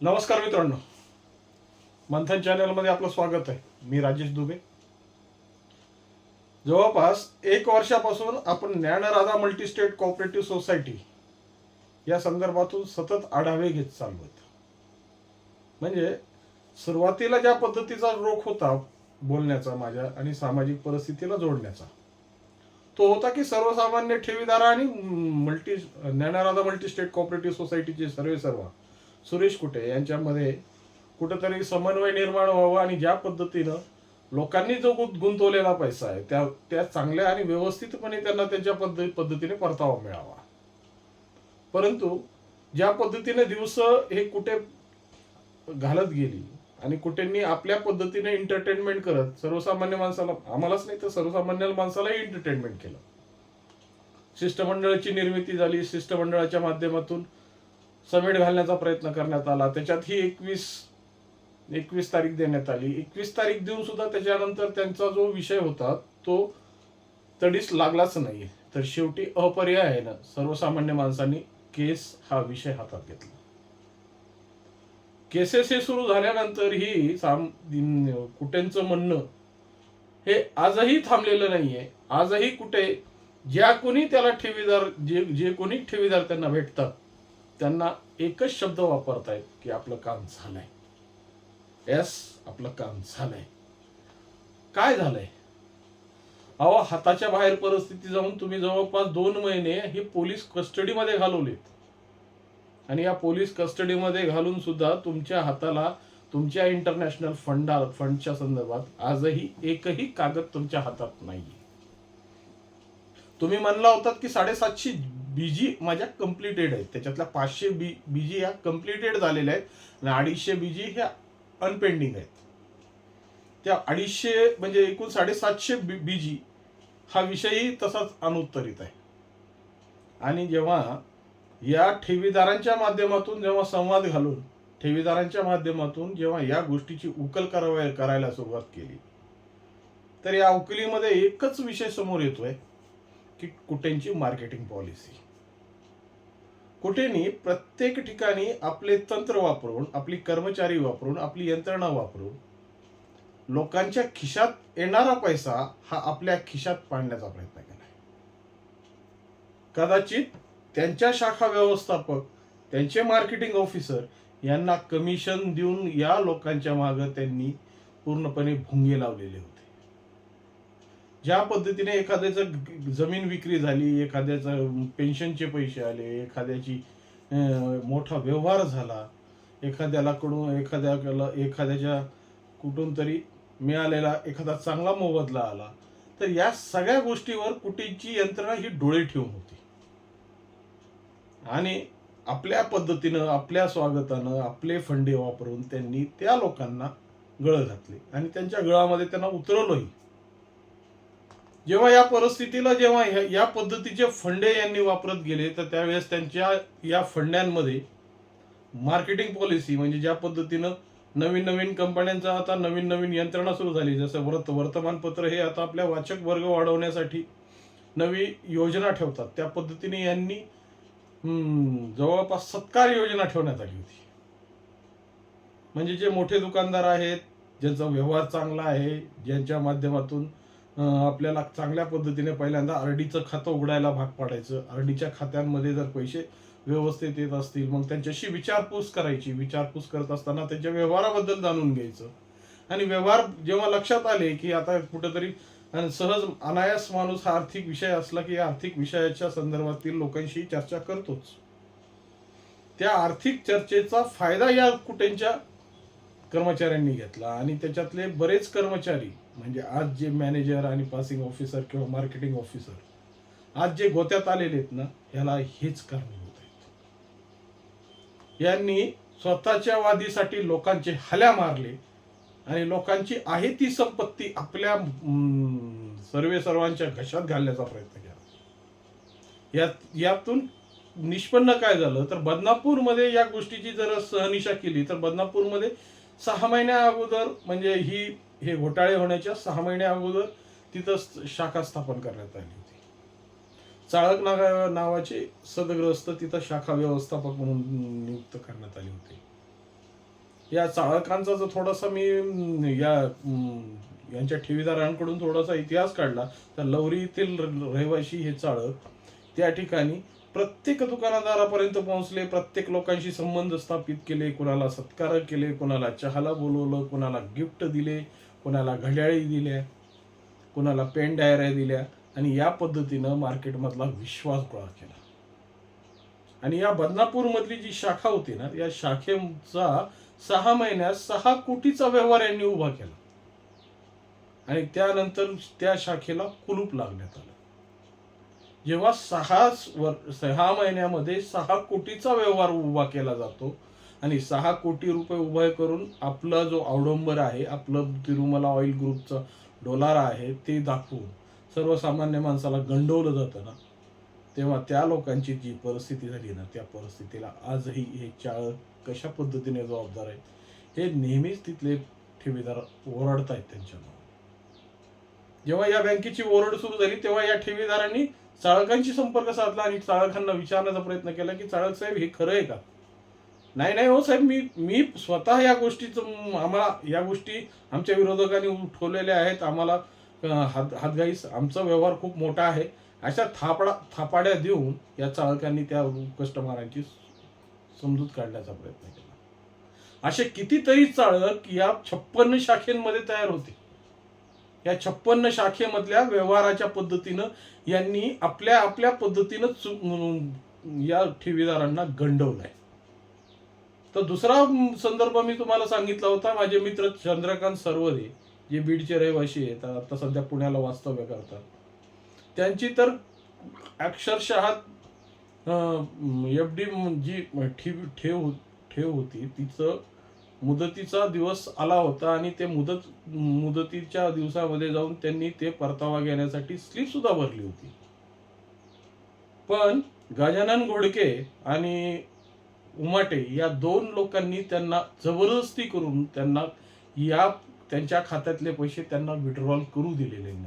नमस्कार मित्रांनो. मंथन चॅनलमध्ये आपलं स्वागत आहे. मी राजेश दुबे. जवळपास एक वर्षापासून आपण ज्ञानराधा मल्टीस्टेट कॉपरेटिव्ह सोसायटी या संदर्भातून सतत आढावे घेत चालू आहेत म्हणजे सुरुवातीला ज्या पद्धतीचा रोख होता बोलण्याचा माझ्या आणि सामाजिक परिस्थितीला जोडण्याचा तो होता की सर्वसामान्य ठेवीदार आणि मल्टी ज्ञानराधा मल्टीस्टेट कॉपरेटिव्ह सोसायटीचे सर्वे सर्व सुरेश कुटे यांच्यामध्ये कुठंतरी समन्वय निर्माण व्हावा आणि ज्या पद्धतीनं लोकांनी जो गुंतवलेला पैसा आहे त्या त्या चांगल्या आणि व्यवस्थितपणे त्यांना त्यांच्या पद्धती पद्धतीने परतावा मिळावा. परंतु ज्या पद्धतीने दिवस हे कुठे घालत गेली आणि कुठेंनी आपल्या पद्धतीने एंटरटेनमेंट करत सर्वसामान्य माणसाला आम्हालाच नाही तर सर्वसामान्य माणसालाही एंटरटेनमेंट केलं. शिष्टमंडळाची निर्मिती झाली शिष्टमंडळाच्या माध्यमातून समेट घालण्याचा प्रयत्न करण्यात आला. त्याच्यात ही एकवीस एकवीस तारीख देण्यात आली. एकवीस तारीख देऊन सुद्धा त्याच्यानंतर त्यांचा जो विषय होता तो तडीस लागलाच नाही तर शेवटी अपर्यायानं सर्वसामान्य माणसांनी केस हा विषय हातात घेतला. केसेस हे सुरू झाल्यानंतरही साम कुट्यांचं म्हणणं हे आजही थांबलेलं नाहीये. आजही कुठे ज्या कोणी त्याला ठेवीदार जे जे कोणी ठेवीदार त्यांना भेटतात त्यांना एकच शब्द वापरतायत की आपलं काम झालंय. यस आपलं काम झालंय. काय झालंय? अहो हाताच्या बाहेर परिस्थिती जाऊन तुम्ही जवळपास दोन महिने हे पोलीस कस्टडीमध्ये घालवलेत. आणि या पोलीस कस्टडीमध्ये घालून सुद्धा तुमच्या हाताला तुमच्या इंटरनॅशनल फंडा फंडच्या संदर्भात आजही एकही कागद तुमच्या हातात नाही तुम्ही म्हणला होतात की साडेसातशे बीजी माझ्या कम्प्लिटेड आहेत. त्याच्यातल्या पाचशे बी बीजी ह्या कम्प्लिटेड झालेल्या आहेत आणि अडीचशे बीजी ह्या अनपेंडिंग आहेत. त्या अडीचशे म्हणजे एकूण साडेसातशे बी बीजी हा विषयही तसाच अनुत्तरित आहे. आणि जेव्हा या ठेवीदारांच्या माध्यमातून जेव्हा संवाद घालून ठेवीदारांच्या माध्यमातून जेव्हा या गोष्टीची उकल करावया करायला सुरुवात केली तर या उकलीमध्ये एकच विषय समोर येतोय की कुठेंची मार्केटिंग पॉलिसी कुठेनी प्रत्येक ठिकाणी आपले तंत्र वापरून आपली कर्मचारी वापरून आपली यंत्रणा वापरून लोकांच्या खिशात येणारा पैसा हा आपल्या खिशात पाडण्याचा प्रयत्न केला कदाचित त्यांच्या शाखा व्यवस्थापक त्यांचे मार्केटिंग ऑफिसर यांना कमिशन देऊन या लोकांच्या मागे त्यांनी पूर्णपणे भुंगे लावलेले होते. ज्या पद्धतीने एखाद्याचं जमीन विक्री झाली एखाद्याचं पेन्शनचे पैसे आले एखाद्याची मोठा व्यवहार झाला एखाद्याला कडून एखाद्याला एखाद्याच्या कुठून तरी मिळालेला एखादा चांगला मोबदला आला तर या सगळ्या गोष्टीवर कुटीची यंत्रणा ही डोळे ठेवून होती. आणि आपल्या पद्धतीनं आपल्या स्वागतानं आपले फंडे वापरून त्यांनी त्या लोकांना गळ घातले आणि त्यांच्या गळामध्ये त्यांना उतरवलंही. जेव्हा या परिस्थितीला जेव्हा या पद्धतीचे फंडे यांनी वापरत गेले तर त्यावेळेस त्यांच्या या फंड्यांमध्ये मार्केटिंग पॉलिसी म्हणजे ज्या पद्धतीनं नवीन नवीन कंपन्यांचा आता नवीन नवीन यंत्रणा सुरू झाली जसं व्रत वर्तमानपत्र हे आता आपल्या वाचक वर्ग वाढवण्यासाठी नवी योजना ठेवतात. त्या पद्धतीने यांनी हम्म, जवळपास सत्कार योजना ठेवण्यात आली होती. म्हणजे जे मोठे दुकानदार आहेत ज्यांचा व्यवहार चांगला आहे ज्यांच्या माध्यमातून आपल्याला चांगल्या पद्धतीने पहिल्यांदा आरडीचं खातं उघडायला भाग पाडायचं. आरडीच्या खात्यांमध्ये जर पैसे व्यवस्थित येत असतील मग त्यांच्याशी विचारपूस करायची. विचारपूस करत असताना त्यांच्या व्यवहाराबद्दल जाणून घ्यायचं. आणि व्यवहार जेव्हा लक्षात आले की आता कुठंतरी आणि सहज अनायास माणूस हा आर्थिक विषय असला की आर्थिक विषयाच्या संदर्भातील लोकांशी चर्चा करतोच. त्या आर्थिक चर्चेचा फायदा या कुठेंच्या कर्मचाऱ्यांनी घेतला आणि त्याच्यातले बरेच कर्मचारी म्हणजे आज जे मॅनेजर आणि पासिंग ऑफिसर किंवा मार्केटिंग ऑफिसर आज जे गोत्यात आलेले आहेत ना ह्याला हेच कारणीभूत आहेत. यांनी स्वतःच्या वादीसाठी लोकांचे हल्या मारले आणि लोकांची आहे ती संपत्ती आपल्या सर्वे सर्वांच्या घशात घालण्याचा प्रयत्न केला. यात यातून निष्पन्न काय झालं तर बदनापूरमध्ये या गोष्टीची जर सहनिशा केली तर बदनापूरमध्ये सहा महिन्या अगोदर म्हणजे ही हे घोटाळे होण्याच्या सहा महिन्या अगोदर तिथं शाखा स्थापन करण्यात आली होती. चाळक नागा नावाचे सदग्रस्त तिथं शाखा व्यवस्थापक म्हणून नियुक्त करण्यात आले होते. या चाळकांचा जर थोडासा मी या यांच्या ठेवीदारांकडून थोडासा इतिहास काढला तर लवरी येथील रहिवाशी हे चाळक त्या ठिकाणी प्रत्येक दुकानदारापर्यंत पोहोचले प्रत्येक लोकांशी संबंध स्थापित केले कुणाला सत्कार केले कोणाला चहाला बोलवलं कुणाला गिफ्ट दिले कोणाला घड्याळी दिल्या कोणाला पेन डायऱ्या दिल्या आणि या पद्धतीनं मार्केटमधला विश्वास गोळा केला. आणि या बदनापूरमधली जी शाखा होती ना या शाखेचा सहा महिन्यात सहा कोटीचा व्यवहार यांनी उभा केला. आणि त्यानंतर त्या शाखेला कुलूप लागण्यात आलं. जेव्हा सहा वर सहा महिन्यामध्ये सहा कोटीचा व्यवहार उभा केला जातो आणि सहा कोटी रुपये उभे करून आपला जो अवडंबर आहे आपलं तिरुमला ऑइल ग्रुपचं डोलार आहे ते दाखवून सर्वसामान्य माणसाला गंडवलं जातं ना. तेव्हा त्या लोकांची जी परिस्थिती झाली ना त्या परिस्थितीला आजही हे चाळ कशा पद्धतीने जबाबदार आहेत हे नेहमीच तिथले ठेवीदार ओरडत आहेत त्यांच्यावर जेव्हा या बँकेची ओरड सुरू झाली तेव्हा या ठेवीदारांनी चाळकांशी संपर्क साधला आणि चाळकांना विचारण्याचा प्रयत्न केला की चाळक साहेब हे खरं आहे का? नाही नाही हो साहेब मी मी स्वतः या गोष्टीचं आम्हाला या गोष्टी आमच्या विरोधकांनी उठवलेल्या आहेत. आम्हाला हात हातगाई आमचा व्यवहार खूप मोठा आहे. अशा थापडा थापाड्या देऊन या चालकांनी त्या कस्टमरांची समजूत काढण्याचा प्रयत्न केला. असे कितीतरी चाळक या छप्पन्न शाखेमध्ये तयार होते. या छप्पन्न शाखेमधल्या व्यवहाराच्या पद्धतीनं यांनी आपल्या आपल्या पद्धतीनं या ठेवीदारांना गंडवलंय. तर दुसरा संदर्भ मी तुम्हाला सांगितला होता माझे मित्र चंद्रकांत सर्वदे जे बीडचे रहिवासी आहेत आता सध्या पुण्याला वास्तव्य करतात. त्यांची तर अक्षरशः एफ डी जी ठेव ठेव ठेव होती. तिचं मुदतीचा दिवस आला होता आणि ते मुदत मुदतीच्या दिवसामध्ये जाऊन त्यांनी ते परतावा घेण्यासाठी स्लिप सुद्धा भरली होती. पण गजानन घोडके आणि उमाटे या दोन लोकांनी त्यांना जबरदस्ती करून त्यांना या त्यांच्या खात्यातले पैसे त्यांना विड्रॉल करू दिलेले नाही.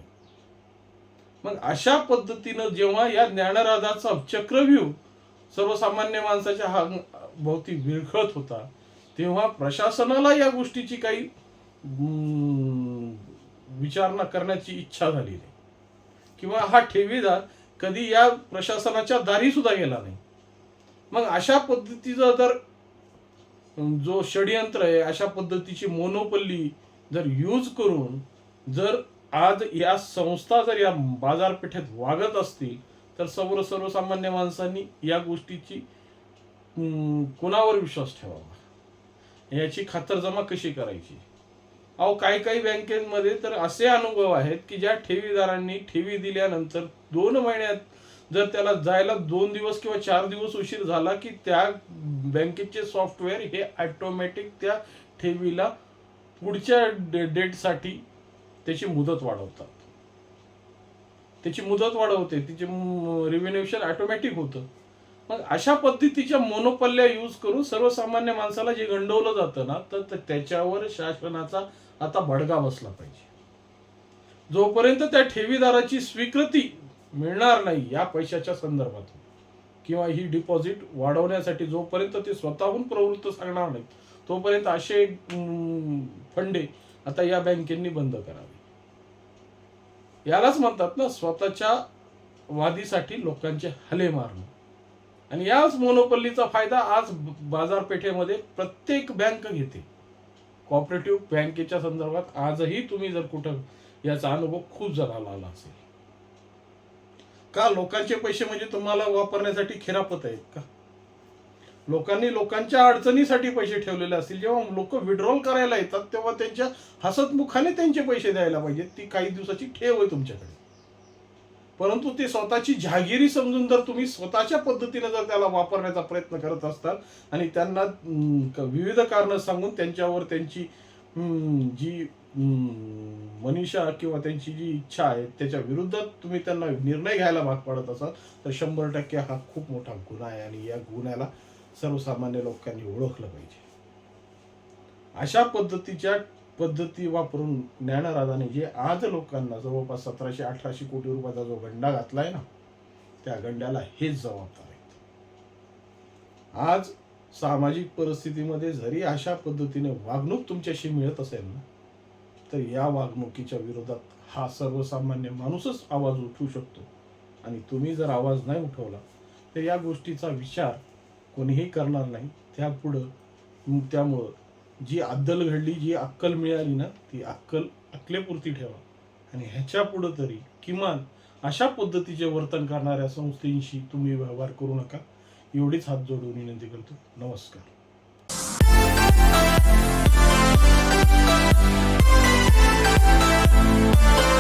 मग अशा पद्धतीनं जेव्हा या ज्ञानराजाचा चक्रव्यूह सर्वसामान्य माणसाच्या हा भोवती विरघळत होता तेव्हा प्रशासनाला या गोष्टीची काही विचारणा करण्याची इच्छा झाली नाही. किंवा हा ठेवीदार कधी या प्रशासनाच्या दारी सुद्धा गेला नाही. मग अशा पद्धतीचं जर जो षडयंत्र आहे अशा पद्धतीची मोनोपल्ली जर यूज करून जर आज या संस्था जर या बाजारपेठेत वागत असतील तर सर्व सर्वसामान्य माणसांनी या गोष्टीची कुणावर कोणावर विश्वास ठेवावा? याची खातरजमा कशी करायची? अहो काही काही बँकेमध्ये तर असे अनुभव आहेत की ज्या ठेवीदारांनी ठेवी दिल्यानंतर दोन महिन्यात जर त्याला जायला दोन दिवस किंवा चार दिवस उशीर झाला की त्या बँकेचे सॉफ्टवेअर हे ऑटोमॅटिक त्या ठेवीला पुढच्या डे डेटसाठी त्याची मुदत वाढवतात. त्याची मुदत वाढवते तिचे रिव्हेन्युशन ऑटोमॅटिक होतं. मग अशा पद्धतीच्या मोनोपल्ल्या यूज करून सर्वसामान्य माणसाला जे गंडवलं जातं ना तर तर त्याच्यावर शासनाचा आता बडगा बसला पाहिजे. जोपर्यंत त्या ठेवीदाराची स्वीकृती मिळणार नाही या पैशाच्या संदर्भात किंवा ही डिपॉझिट वाढवण्यासाठी जोपर्यंत ते स्वतःहून प्रवृत्त सांगणार नाही तोपर्यंत असे फंडे आता या बँकेंनी बंद करावे. यालाच म्हणतात ना स्वतःच्या वादीसाठी लोकांचे हले मारणं. आणि याच मोनोपल्लीचा फायदा आज बाजारपेठेमध्ये प्रत्येक बँक घेते. कॉपरेटिव्ह बँकेच्या संदर्भात आजही तुम्ही जर कुठं याचा अनुभव खूप जणाला आला असेल. का लोकांचे पैसे म्हणजे तुम्हाला वापरण्यासाठी खिरापत आहेत का? लोकांनी लोकांच्या अडचणीसाठी पैसे ठेवलेले असतील. जेव्हा लोक विड्रॉल करायला येतात तेव्हा त्यांच्या हसतमुखाने त्यांचे पैसे द्यायला पाहिजेत. ती काही दिवसाची ठेव आहे तुमच्याकडे. परंतु ते स्वतःची जहागिरी समजून जर तुम्ही स्वतःच्या पद्धतीने जर त्याला वापरण्याचा प्रयत्न करत असताल आणि त्यांना विविध कारणं सांगून त्यांच्यावर त्यांची जी मनीषा किंवा त्यांची जी इच्छा आहे त्याच्या विरुद्धात तुम्ही त्यांना निर्णय घ्यायला भाग पाडत असाल तर शंभर टक्के हा खूप मोठा गुन्हा आहे आणि या गुन्ह्याला सर्वसामान्य लोकांनी ओळखलं पाहिजे. अशा पद्धतीच्या पद्धती वापरून ज्ञानराजाने जे आज लोकांना जवळपास सतराशे अठराशे कोटी रुपयाचा जो गंडा घातलाय ना त्या गंड्याला हेच जबाबदार आहेत. आज सामाजिक परिस्थितीमध्ये जरी अशा पद्धतीने वागणूक तुमच्याशी मिळत असेल ना तर या वागणुकीच्या विरोधात हा सर्वसामान्य माणूसच आवाज उठवू शकतो. आणि तुम्ही जर आवाज नाही उठवला तर या गोष्टीचा विचार कोणीही करणार नाही. त्यापुढं त्यामुळं जी अद्दल घडली जी अक्कल मिळाली ना ती अक्कल अक्कलेपुरती ठेवा. आणि ह्याच्या पुढं तरी किमान अशा पद्धतीचे वर्तन करणाऱ्या संस्थेशी तुम्ही व्यवहार करू नका. एवढीच हात जोडून विनंती करतो. नमस्कार. Bye.